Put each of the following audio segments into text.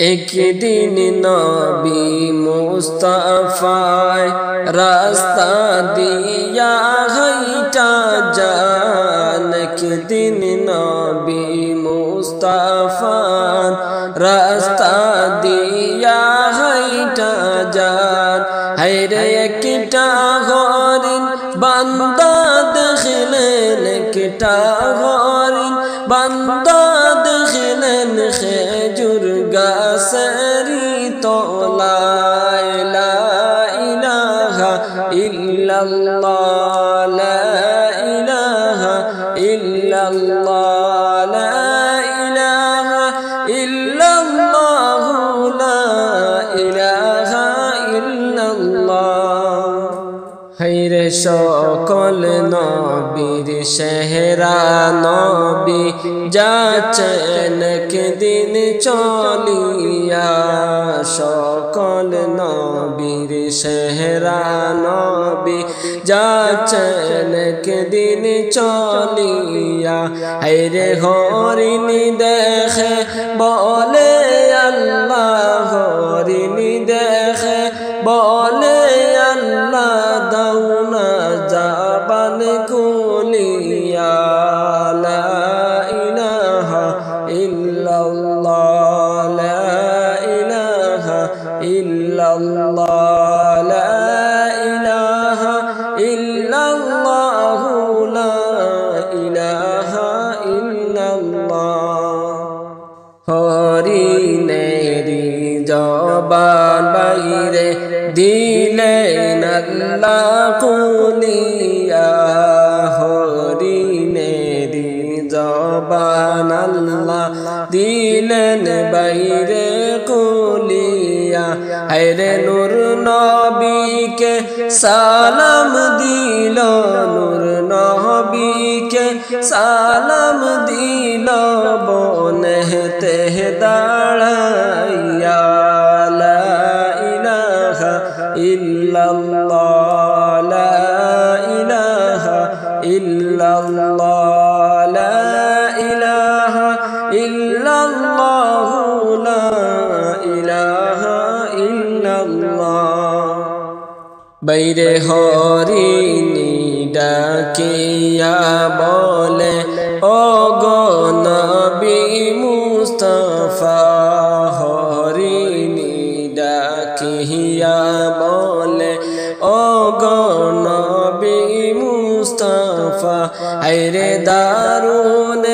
একদিন নবী মুস্তাফায় রাস্তা দিয়া হাইটা যান। একদিন নবী মুস্তাফান নবী যাচেন দিন চলিয়া, সকল নবীর সেহরা নবী যাচেন দিন চলিয়া হাইরে হরিণী দেখে বলে আল্লাহ, হরিণী দেখে বলে হায়রে নূর নবীকে সালাম দিল নূর নবীকে সালাম দিল বনেতে দাঁড়াইয়া বাইরে হরিণী ডাকিয়া বলে ও গো নবী মুস্তফা, হরিণী ডাকিয়া বলে ও গো নবী মুস্তফা আইরে দারুণ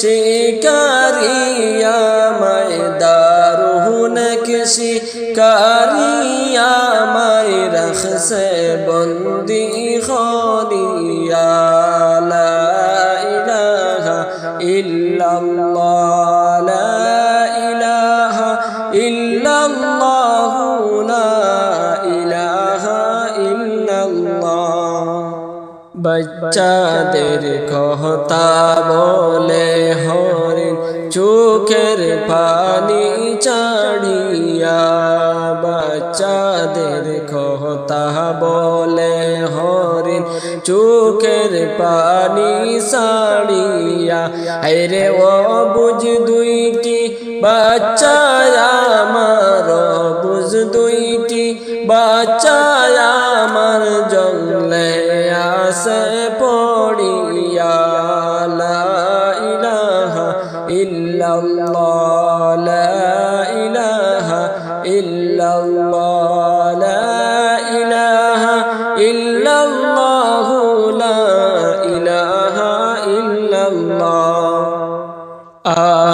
শিকারিয়া, মায় দারুণ শিকারিয়া রখসে বন্দি খরিয়া লা ইলাহা ইল্লাল্লাহ, লা ইলাহা ইল্লাল্লাহ, লা ইলাহা ইল্লাল্লাহ। বাচ্চাদের কথা বলে হরিণ চোখের পানি বাচ্চাদের কথা বলে হরিণ চোখের পানি সাড়িয়া হাইরে ও বুঝ দুইটি বাচ্চায়া আমার বুঝ দুইটি বাচ্চা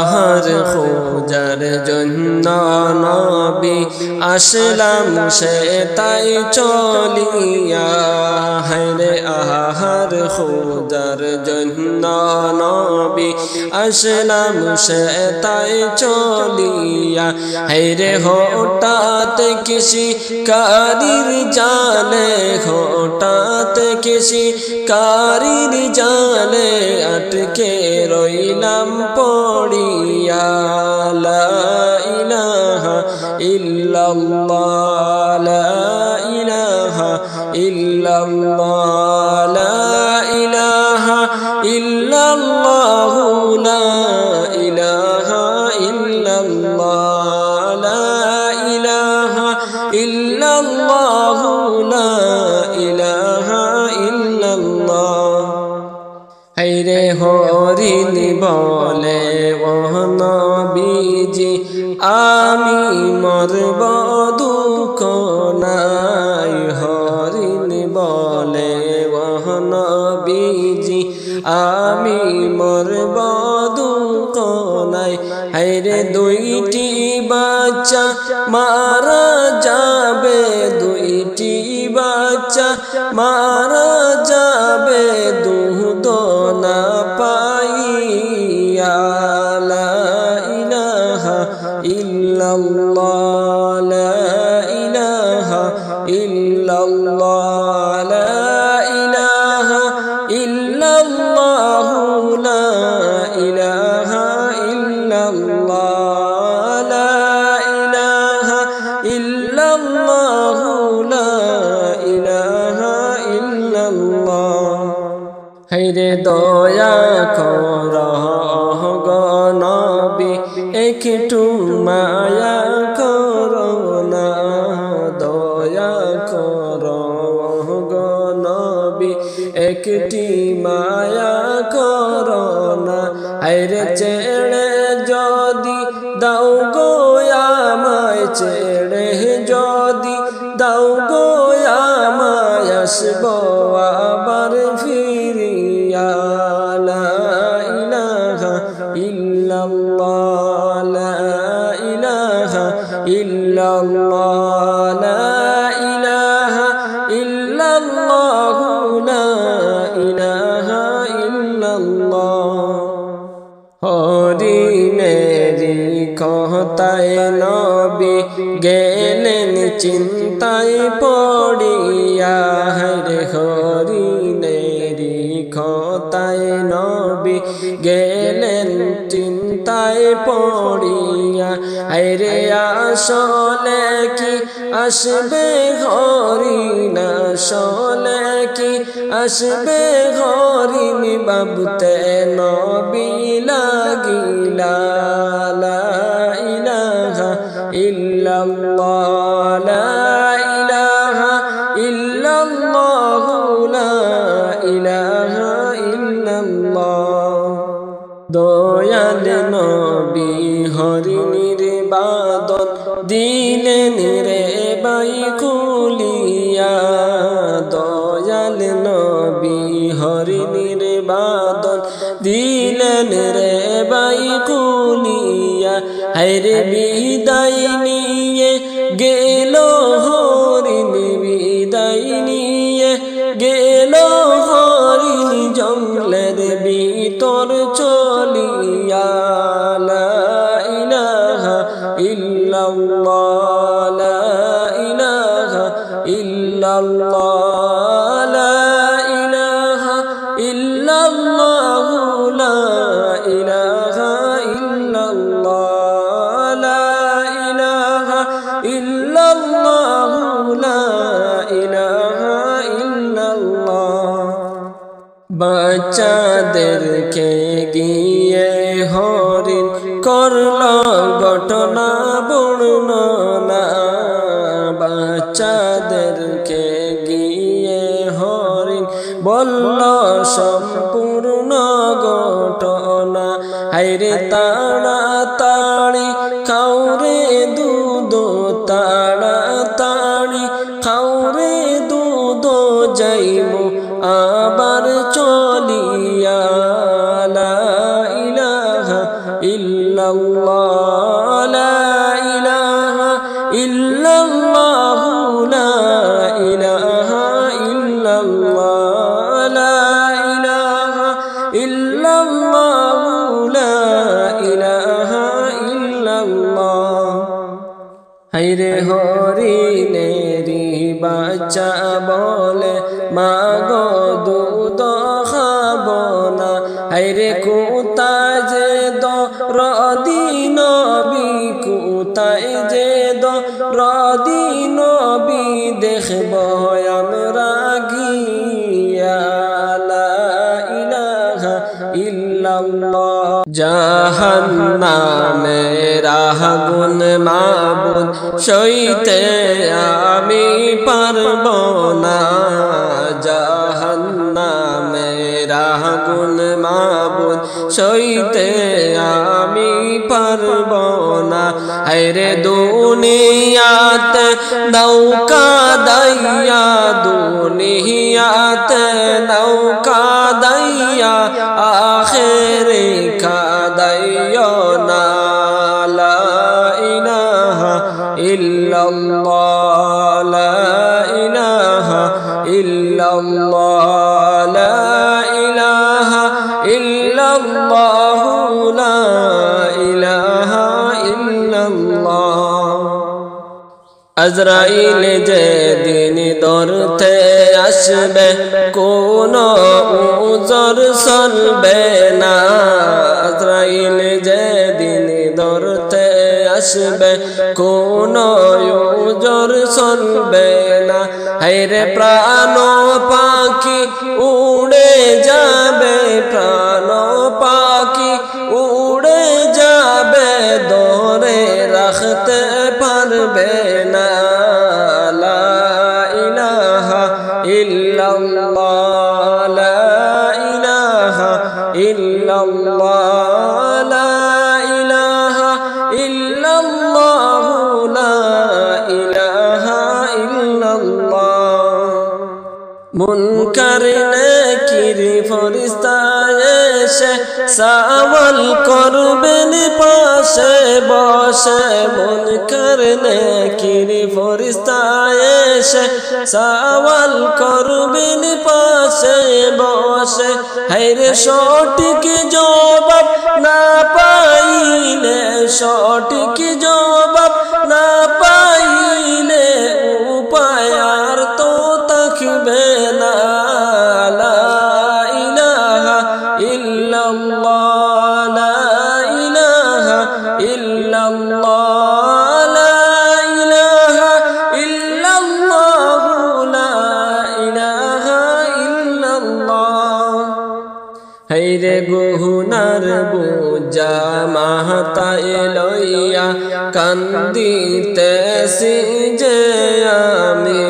আহার খোঁজার জন্য নবী আসলাম সে তাই চলিয়া। হরে আহার খোঁজার জন্য নবী আসলাম সে তাই চলিয়া। হরে হঠাৎ কিসি কারির জালে হঠাৎ কিসি কারির জালে আটকে রইলাম পড়িয়া লা ইলাহা ইল্লাল্লাহ লা ইলাহা ইল্লাল্লাহ লা ইলাহা হাইরে হরিণ বলে ও নবীজি, আমি মরব দুঃখ নাই। হরিণ বলে ও নবীজি, আমি মরব দুঃখ নাই। হাইরে দুইটি বাচ্চা, মারা যাবে দুইটি বাচ্চা, মারা হাইরে দয়া কর গনবি একটু মায়া কর না, দয়া কর গনবি একটি মায়া কর না। হাইরে চেড়ে যদি দাও গো আমায় চেড়ে যদি দাও গো আমায়, আসব আবার ফিরিয়া গেলেন চিন্তায় পড়িয়া হরে হরিণেরি কহতায় নবী গেলেন চিন্তায় পড়িয়া আরে আসলে কি আসবে হরিণ, আসলে কি আসবে হরিণ বাবুতে নবী লাগিলা ইল্লাল্লাহ লা কুলিয়া হরে বিদায় নিয়ে গেল বাচ্চাদেরকে গিয়ে হরিণ করল ঘটনা বর্ণনা। বাচ্চাদেরকে গিয়ে হরিণ বলল সম্পূর্ণ ঘটনা। হাইরে তাড়াতাড়ি বাচ্চা বলে মা গো দুধ খাব না। হাইরে কোথায় যে দ রদিন বি কোথায় যে দ রদিন বি দেখব আমরা ইল্লাল্লাহ। জাহান্নামের আগুন মাবুদ, সইতে আমি পারব না। জাহান্নামের আগুন মাবুদ, সইতে আমি পারব না। হায়রে দুনিয়াতে নৌকা দাইয়া, দুনিয়াতে নৌকা দাইয়া, আখেরে কাদাইয়া আজরাইল যে দিন ধরতে আসবে কোন উজর চলবে না। আজরাইল যে আসবে কোন উজর চলবে না। হাইরে প্রাণ পাখি উড়ে যাবে প্রাণ। করবেন পাশে বসে মুনকার নাকির ফরিস্তা এসে সাওয়াল করবেন পাশে বসে। হাইরে সঠিক জবাব না পাইলে, সঠিক জবাব না পাইলে উপায় আর তো থাকবে না। ইল্লাল্লাহ। কান্দিতে যে আমি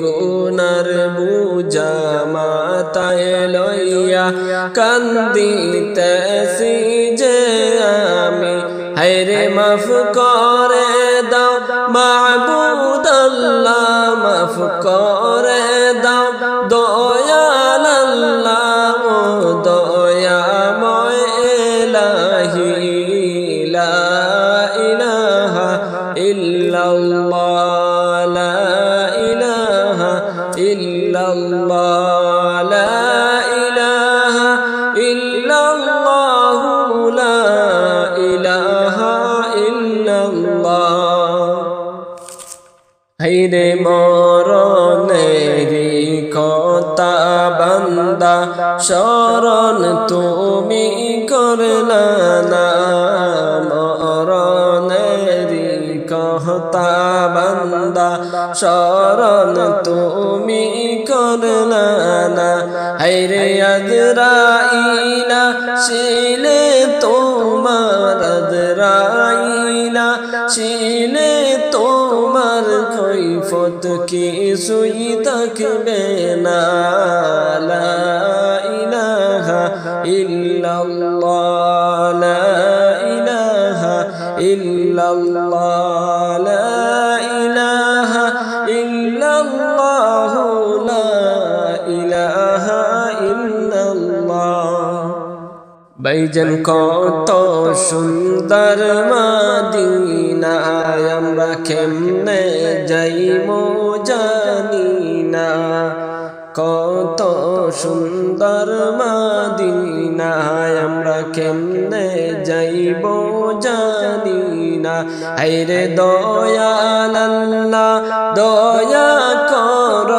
গুনার বুজা মাতায় লইয়া কান্দিতে যে আমি হাইরে মাফ করে দাও মাহবুদ আল্লাহ মাফ করে ইল্লাল্লাহ, লা ইলাহা ইল্লাল্লাহ, লা ইলাহা ইল্লাল্লাহ। হাইরে মরণেরি কথা বান্দা, শরণ তুমি করলা না। শরণ তুমি করলা না। হাইরে আজরাইলা শিলে তোমার আজরাইলা শিলে তোমার কৈফত কিছুই থাকবে না। ইলাহা ইল্লাল্লাহ, লা ইলাহা ইল্লাল্লাহ। বাইজন কত সুন্দর মাদিনায় আমরা কেমনে যাইব জানি না। কত সুন্দর মাদিনায় আমরা কেমনে যাইব জানি না। হাইরে দয়াল আল্লাহ, দয়া কর